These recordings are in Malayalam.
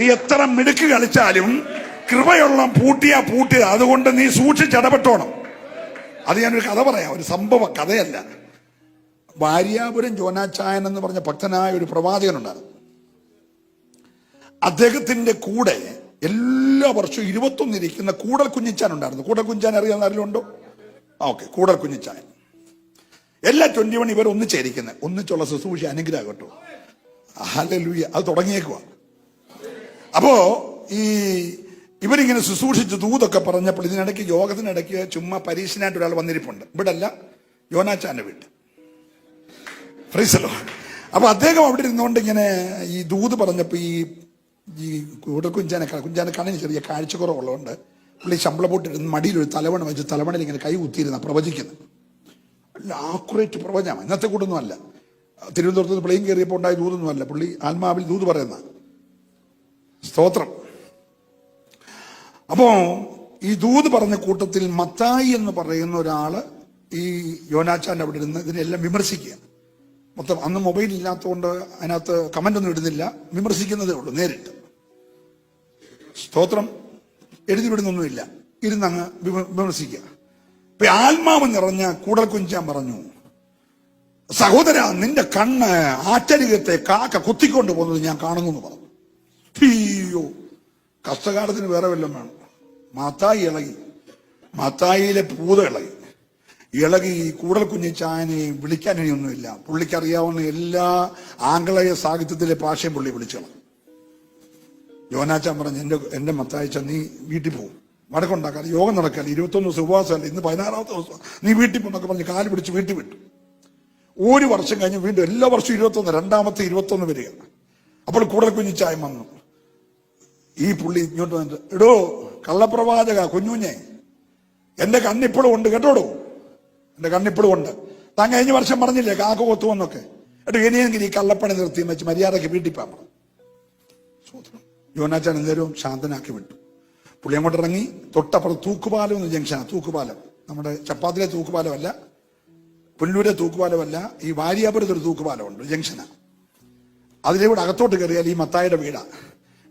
നീ എത്ര മിടുക്ക് കളിച്ചാലും കൃപയുള്ള പൂട്ടിയാ പൂട്ടിയത് അതുകൊണ്ട് നീ സൂക്ഷിച്ചിടപെട്ടോണം അത് ഞാനൊരു കഥ പറയാം. ഒരു സംഭവ കഥയല്ല. ഭാര്യാപുരം ജോനാച്ചായൻ എന്ന് പറഞ്ഞ ഭക്തനായ ഒരു പ്രവാചകനുണ്ടായിരുന്നു. അദ്ദേഹത്തിന്റെ കൂടെ എല്ലാ വർഷവും ഇരുപത്തൊന്ന് ഇരിക്കുന്ന കൂടൽ കുഞ്ഞിച്ചാൻ ഉണ്ടായിരുന്നു. കൂടൽ കുഞ്ഞാൻ അറിയാൻ ആരെങ്കിലും ഉണ്ടോ? ഓക്കെ. കൂടൽ കുഞ്ഞിച്ചാൻ എല്ലാ ട്വന്റി വൺ ഇവർ ഒന്നിച്ചായിരിക്കുന്നത് ഒന്നിച്ചുള്ള ശുശ്രൂഷ അനുഗ്രഹം കേട്ടോ. അത് തുടങ്ങിയേക്കുവാ. അപ്പോ ഈ ഇവരിങ്ങനെ ശുശ്രൂഷിച്ച് ദൂതൊക്കെ പറഞ്ഞപ്പോൾ ഇതിനിടയ്ക്ക് യോഗത്തിനിടയ്ക്ക് ചുമ്മാ പരീക്ഷനായിട്ട് ഒരാൾ വന്നിരിപ്പുണ്ട്. ഇവിടെ അല്ല യോനാച്ചാന്റെ വീട്ടിൽ ഫ്രീസലോ. അപ്പൊ അദ്ദേഹം അവിടെ ഇരുന്നുകൊണ്ട് ഇങ്ങനെ ഈ ദൂത് പറഞ്ഞപ്പോ ഈ ഈ കൂടെ കുഞ്ചാനെ കുഞ്ചാനെ കണ്ണിന് ചെറിയ കാഴ്ചക്കുറവുള്ളതുകൊണ്ട് പുള്ളി ശമ്പളം പോട്ടിരുന്ന് മടിയിൽ ഒരു തലവണ വെച്ച് തലവണയിൽ ഇങ്ങനെ കൈ കുത്തിയിരുന്ന പ്രവചിക്കുന്നു. ആക്കുറേറ്റ് പ്രവചനം. ഇന്നത്തെ കൂട്ടൊന്നും അല്ല. തിരുവനന്തപുരത്ത് പ്ലെയിൻ കയറിയപ്പോൾ ഉണ്ടായ ദൂതൊന്നും അല്ല. പുള്ളി ആത്മാവിൽ ദൂത് പറയുന്ന. സ്തോത്രം. അപ്പോ ഈ ദൂത് പറഞ്ഞ കൂട്ടത്തിൽ മത്തായി എന്ന് പറയുന്ന ഒരാൾ ഈ യോനാച്ചാന്റെ അവിടെ ഇരുന്ന് ഇതിനെല്ലാം വിമർശിക്കുക. മൊത്തം അന്ന് മൊബൈൽ ഇല്ലാത്തതുകൊണ്ട് അതിനകത്ത് കമന്റ് ഒന്നും ഇടുന്നില്ല. വിമർശിക്കുന്നതേ ഉള്ളൂ നേരിട്ട്. സ്തോത്രം. എഴുതി വിടുന്നൊന്നുമില്ല ഇരുന്നങ്ങ് വിമ- വിമർശിക്കുക. ഇപ്പൊ ആത്മാവ് നിറഞ്ഞ കൂടൽ കുഞ്ചാൻ പറഞ്ഞു സഹോദര നിന്റെ കണ്ണ് ആറ്റരികത്തെ കാക്ക കുത്തിക്കൊണ്ട് പോകുന്നത് ഞാൻ കാണുന്നു എന്ന് പറഞ്ഞു. അയ്യോ കഷ്ടകാലത്തിന് വേറെ വല്ലതും വേണം. മാത്തായി ഇളകി മാത്തായിയിലെ പൂത ഇളകി. ഇളകി കൂടൽ കുഞ്ഞി ചായനെ വിളിക്കാൻ ഇനിയൊന്നുമില്ല. പുള്ളിക്കറിയാവുന്ന എല്ലാ ആംഗലേയ സാഹിത്യത്തിലെ ഭാഷയും പുള്ളി വിളിച്ചോളാം. യോനാച്ചാൻ പറഞ്ഞു എന്റെ എന്റെ മത്തായച്ച നീ വീട്ടിൽ പോകും വടക്കുണ്ടാക്കാതെ യോഗം നടക്കാതെ ഇരുപത്തൊന്ന് ദിവസം ഉപവാസമല്ല ഇന്ന് പതിനാറാമത്തെ ദിവസം. നീ വീട്ടിൽ പോകുന്നൊക്കെ പറഞ്ഞ് കാൽ പിടിച്ച് വീട്ടിൽ വിട്ടു. ഒരു വർഷം കഴിഞ്ഞ് വീണ്ടും എല്ലാ വർഷവും ഇരുപത്തൊന്ന് രണ്ടാമത്തെ ഇരുപത്തൊന്ന് വരിക. അപ്പോൾ കൂടൽ കുഞ്ഞിച്ചായം വന്നു. ഈ പുള്ളി ഇങ്ങോട്ട് വന്നിട്ട് എടോ കള്ളപ്രവാചക കുഞ്ഞുഞ്ഞെ. എന്റെ കണ്ണിപ്പോഴും ഉണ്ട് കേട്ടോടോ? എന്റെ കണ്ണിപ്പോഴും ഉണ്ട്. താൻ കഴിഞ്ഞ വർഷം പറഞ്ഞില്ലേ കാക്ക കൊത്തുവെന്നൊക്കെ. എടോ ഇനിയെങ്കിൽ ഈ കള്ളപ്പണി നിർത്തി വെച്ച് മര്യാദയ്ക്ക് വീട്ടിൽ പോകാൻ യോനാച്ചാൻ എന്തേലും ശാന്തനാക്കി വിട്ടു. പുള്ളി അങ്ങോട്ട് ഇറങ്ങി തൊട്ടപ്പുറത്ത് തൂക്കുപാലം എന്ന് ജംഗ്ഷനാണ് തൂക്കുപാലം. നമ്മുടെ ചപ്പാത്തിലെ തൂക്കുപാലമല്ല പുല്ലൂരെ തൂക്കുപാലമല്ല ഈ വാരിയാപുരത്തൊരു തൂക്കുപാലമുണ്ട് ജംഗ്ഷനാണ് അതിലൂടെ അകത്തോട്ട് കയറിയാൽ ഈ മത്തായുടെ വീടാ.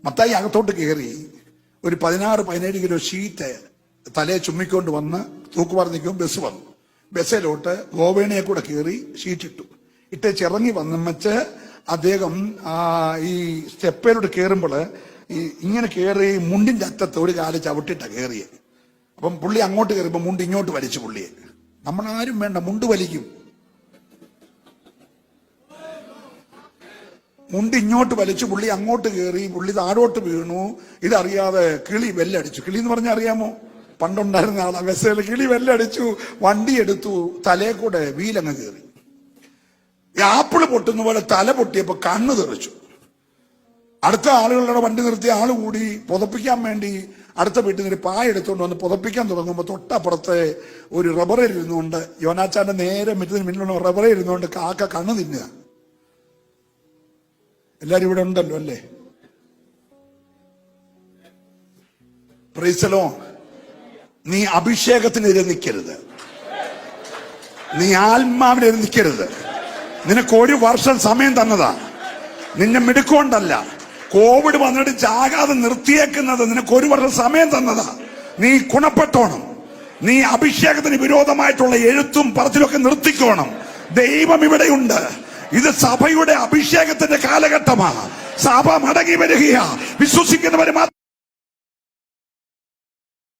മത്തായി അകത്തോട്ട് കയറി ഒരു പതിനാറ് പതിനേഴ് കിലോ ഷീറ്റ് തലയെ ചുമ്മിക്കൊണ്ട് വന്ന് തൂക്കുപാറ നിൽക്കും ബസ് വന്നു. ബസ്സിലോട്ട് ഗോവേണയെ കൂടെ കയറി ഷീറ്റ് ഇട്ടു. ചിറങ്ങി വന്ന് വെച്ച് അദ്ദേഹം ഈ സ്റ്റെപ്പയിലോട്ട് കയറുമ്പോൾ ഈ ഇങ്ങനെ കയറി മുണ്ടിന്റെ അറ്റത്ത് ഒരു കാൽ ചവിട്ടിട്ട കയറിയത് അപ്പം പുള്ളി അങ്ങോട്ട് കയറിയപ്പോൾ മുണ്ട് ഇങ്ങോട്ട് വലിച്ചു പുള്ളിയെ. നമ്മളാരും വേണ്ട മുണ്ട് വലിക്കും. മുണ്ട് ഇങ്ങോട്ട് വലിച്ചു പുള്ളി അങ്ങോട്ട് കയറി പുള്ളി താഴോട്ട് വീണു. ഇതറിയാതെ കിളി വെല്ലടിച്ചു. കിളി എന്ന് പറഞ്ഞാൽ അറിയാമോ? പണ്ടുണ്ടായിരുന്ന ആളാ. ബസ്സിൽ കിളി വെല്ലടിച്ചു വണ്ടി എടുത്തു തലേ കൂടെ വീലങ്ങ് കയറി ആപ്പിൾ പൊട്ടുന്ന പോലെ തല പൊട്ടിയപ്പോ കണ്ണു തെറിച്ചു. അടുത്ത ആളുകളുടെ വണ്ടി നിർത്തിയ ആൾ കൂടി പുതപ്പിക്കാൻ വേണ്ടി അടുത്ത വീട്ടിൽ നിന്ന് പായ എടുത്തുകൊണ്ട് വന്ന് പുതപ്പിക്കാൻ തുടങ്ങുമ്പോൾ തൊട്ടപ്പുറത്തെ ഒരു റബ്ബറിൽ ഇരുന്നുകൊണ്ട് യോനാച്ചാന്റെ നേരെ മിറ്റത്തിന് മുന്നിലുള്ള റബ്ബറിൽ ഇരുന്നുകൊണ്ട് കാക്ക കണ്ണ് തിന്നുക. എല്ലാരും ഇവിടെ ഉണ്ടല്ലോ അല്ലേ? പ്രീസലോ നീ അഭിഷേകത്തിനെതിരെ നിൽക്കരുത്. നീ ആത്മാവിനെതിരെ നിൽക്കരുത്. നിനക്ക് ഒരു വർഷം സമയം തന്നതാ. നിന്നെ മിടുക്കൊണ്ടല്ല. കോവിഡ് വന്നിട്ട് ജാകാതെ നിർത്തിയേക്കുന്നത് നിനക്ക് ഒരു വർഷം സമയം തന്നതാ. നീ കുണപ്പെട്ടോണം നീ അഭിഷേകത്തിന് വിരോധമായിട്ടുള്ള എഴുത്തും പറച്ചിലൊക്കെ നിർത്തിക്കോണം. ദൈവം ഇവിടെയുണ്ട്. ഇത് സഭയുടെ അഭിഷേകത്തിന്റെ കാലഘട്ടമാണ്. സഭ മടങ്ങി വരികയാ വിശ്വസിക്കുന്നവര് മാത്രം